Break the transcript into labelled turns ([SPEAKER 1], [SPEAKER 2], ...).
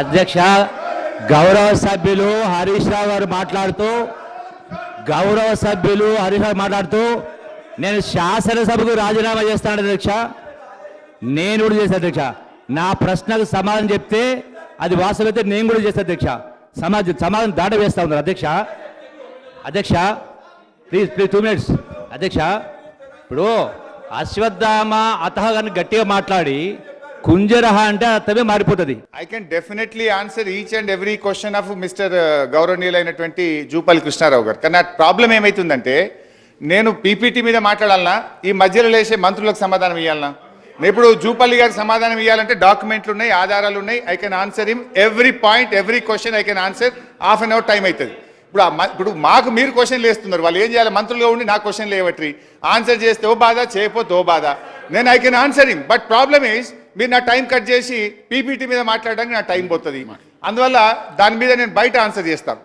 [SPEAKER 1] అధ్యక్ష గౌరవ సభ్యులు హరీష్ రావు గారు మాట్లాడుతూ గౌరవ సభ్యులు హరీష్ రావు మాట్లాడుతూ నేను శాసనసభకు రాజీనామా చేస్తాను అధ్యక్ష నేను కూడా చేశాను అధ్యక్ష. నా ప్రశ్నకు సమాధానం చెప్తే అది వాస్తవైతే నేను కూడా చేస్తాను అధ్యక్ష. సమాజ సమాధానం దాట వేస్తా ఉన్నారు అధ్యక్ష. అధ్యక్ష ప్లీజ్ ప్లీజ్ టూ మినిట్స్ అధ్యక్ష ఇప్పుడు అశ్వత్థామ అతహ గారిని గట్టిగా మాట్లాడి కుంజరహ అంటే అర్థమే మారిపోతుంది.
[SPEAKER 2] I can definitely answer each and every question of mister గౌరవనీయులైనటువంటి Jupally Krishnarao గారు. కానీ నా ప్రాబ్లం ఏమైతుందంటే నేను పీపీటీ మీద మాట్లాడాలన్నా ఈ మధ్యలో లేచే మంత్రులకు సమాధానం ఇవ్వాలన్నా నేను ఇప్పుడు జూపల్లి గారికి సమాధానం ఇవ్వాలంటే డాక్యుమెంట్లు ఉన్నాయి ఆధారాలు ఉన్నాయి. I can answer him every point every question I can answer half an hour time అవుతుంది. ఇప్పుడు ఇప్పుడు మాకు మీరు క్వశ్చన్లు వేస్తున్నారు. వాళ్ళు ఏం చేయాలి? మంత్రులుగా ఉండి నా క్వశ్చన్లు లేవట్రి. ఆన్సర్ చేస్తే ఓ బాధ చేయకపోతే ఓ బాధ. నేను I can answer him but problem is మీరు నా టైం కట్ చేసి పీపీటీ మీద మాట్లాడడానికి నా టైం పోతుంది. అందువల్ల దాని మీద నేను బయట ఆన్సర్ చేస్తాను.